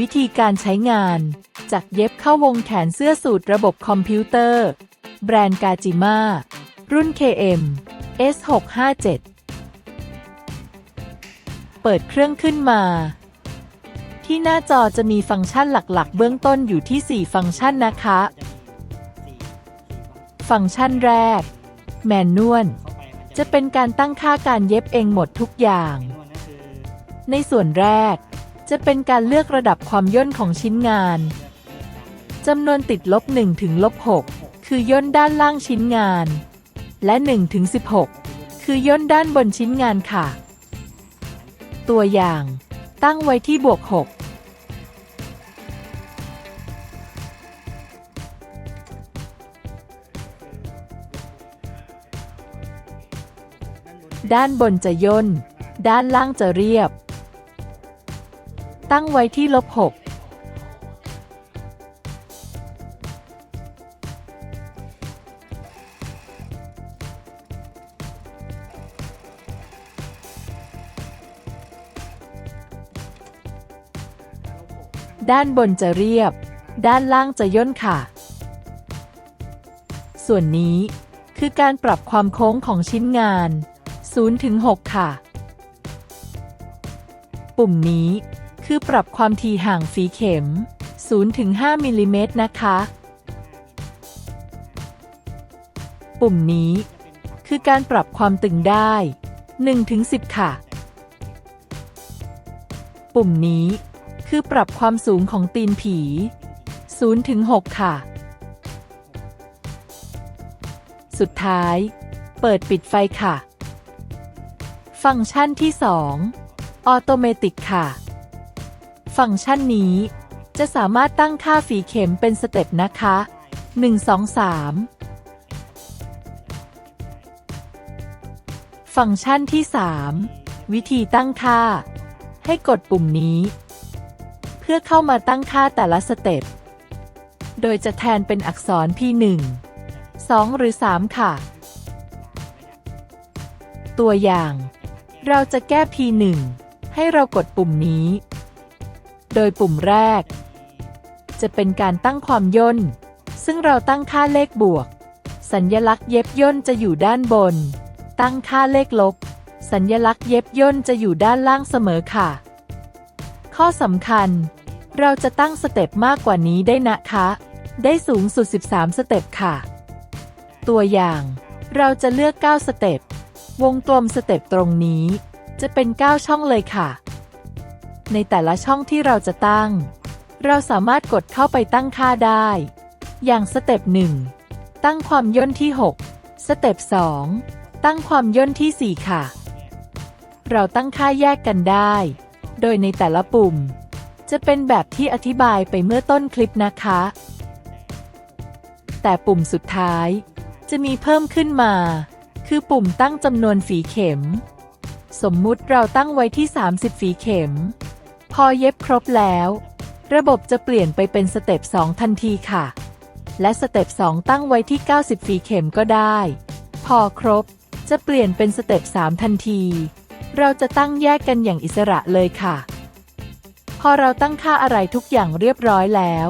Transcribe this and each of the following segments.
วิธีการใช้งาน จากเย็บเข้าวงแขนเสื้อสูทระบบคอมพิวเตอร์ แบรนด์กาจิมารุ่น KM S657 เปิดเครื่องขึ้นมา ที่หน้าจอจะมีฟังก์ชันหลักๆ เบื้องต้นอยู่ที่ 4 ฟังก์ชันนะคะ ฟังก์ชันแรก แมนนวลจะเป็นการตั้งค่าการเย็บเองหมดทุกอย่าง ในส่วนแรก จะเป็นการเลือกระดับความย่นของชิ้นงานจำนวนติดลบ1ถึงลบ6คือย่นด้านล่างชิ้นงาน และ1ถึง16 คือย่นด้านบนชิ้นงานค่ะ ตัวอย่าง ตั้งไว้ที่บวก 6ด้านบนจะย่น ด้านล่างจะเรียบ ตั้งไว้ที่ลบ6ด้านบนจะเรียบ ด้านล่างจะย่นค่ะ ส่วนนี้คือการปรับความโค้งของชิ้นงาน0ถึง6ค่ะ ปุ่มนี้ คือปรับความถี่ห่างฝีเข็ม0ถึง5มิลลิเมตรนะคะ ปุ่มนี้ คือการปรับความตึงได้1ถึง10 ค่ะ ปุ่มนี้คือปรับความสูงของตีนผี0ถึง6ค่ะ สุดท้าย เปิดปิดไฟค่ะ ฟังก์ชันที่ 2 ออโตเมติกค่ะ ฟังก์ชันนี้ จะสามารถตั้งค่าฝีเข็มเป็นสเต็ปนะคะ 1 2 3 ฟังก์ชันที่ 3 วิธีตั้งค่า ให้กดปุ่มนี้ เพื่อเข้ามาตั้งค่าแต่ละสเต็ป โดยจะแทนเป็นอักษร P1 2 หรือ 3 ค่ะ ตัวอย่าง เราจะแก้ P1 ให้เรากดปุ่มนี้ โดยปุ่มแรก จะเป็นการตั้งความย่น ซึ่งเราตั้งค่าเลขบวก สัญญลักษณ์เย็บย่นจะอยู่ด้านบน ตั้งค่าเลขลบ สัญญลักษณ์เย็บย่นจะอยู่ด้านล่างเสมอค่ะ ข้อสำคัญ เราจะตั้งสเต็ปมากกว่านี้ได้นะคะ ได้สูงสุด 13 สเต็ปค่ะ ตัวอย่าง เราจะเลือก 9 สเต็ป วงกลมสเต็ปตรงนี้ จะเป็น 9 ช่องเลยค่ะ ในแต่ละช่องที่เราจะตั้ง เราสามารถกดเข้าไปตั้งค่าได้ อย่างสเต็ป1ตั้งความย่นที่ 6 สเต็ป2ตั้งความย่นที่ 4 ค่ะ เราตั้งค่าแยกกันได้ โดยในแต่ละปุ่ม จะเป็นแบบที่อธิบายไปเมื่อต้นคลิปนะคะ แต่ปุ่มสุดท้าย จะมีเพิ่มขึ้นมา คือปุ่มตั้งจำนวนฝีเข็มสมมุติเราตั้งไว้ที่ 30 ฝีเข็ม พอเย็บครบแล้ว ระบบจะเปลี่ยนไปเป็นสเต็ป 2 ทันทีค่ะ และสเต็ป 2 ตั้งไว้ที่ 90 ฝีเข็มก็ได้ พอครบ จะเปลี่ยนเป็นสเต็ป 3 ทันที เราจะตั้งแยกกันอย่างอิสระเลยค่ะ พอเราตั้งค่าอะไรทุกอย่างเรียบร้อยแล้ว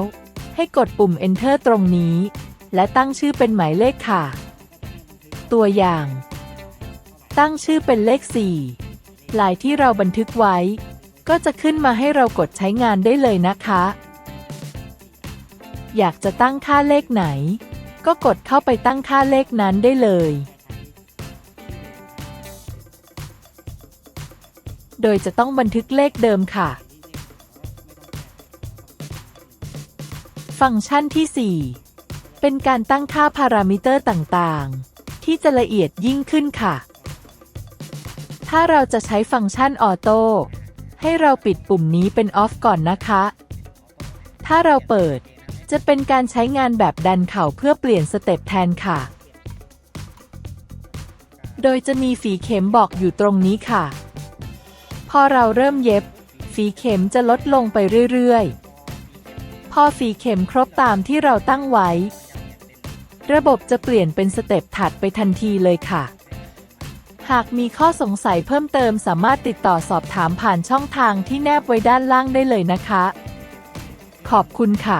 ให้กดปุ่ม enter ตรงนี้ และตั้งชื่อเป็นหมายเลขค่ะ ตัวอย่าง ตั้งชื่อเป็นเลข 4 ลายที่เราบันทึกไว้ ก็จะขึ้นมาให้เรากดใช้งานได้เลยนะคะ อยากจะตั้งค่าเลขไหน ก็กดเข้าไปตั้งค่าเลขนั้นได้เลย โดยจะต้องบันทึกเลขเดิมค่ะ ฟังก์ชันที่ 4 เป็นการตั้งค่าพารามิเตอร์ต่างๆ ที่จะละเอียดยิ่งขึ้นค่ะ ถ้าเราจะใช้ฟังก์ชันออโต้ ให้เราปิดปุ่มนี้เป็นออฟก่อนนะคะ ถ้าเราเปิด จะเป็นการใช้งานแบบดันเข่าเพื่อเปลี่ยนสเต็ปแทนค่ะ โดยจะมีฝีเข็มบอกอยู่ตรงนี้ค่ะ พอเราเริ่มเย็บ ฝีเข็มจะลดลงไปเรื่อยๆ พอฝีเข็มครบตามที่เราตั้งไว้ ระบบจะเปลี่ยนเป็นสเต็ปถัดไปทันทีเลยค่ะ หากมีข้อสงสัยเพิ่มเติมสามารถติดต่อสอบถามผ่านช่องทางที่แนบไว้ด้านล่างได้เลยนะคะ ขอบคุณค่ะ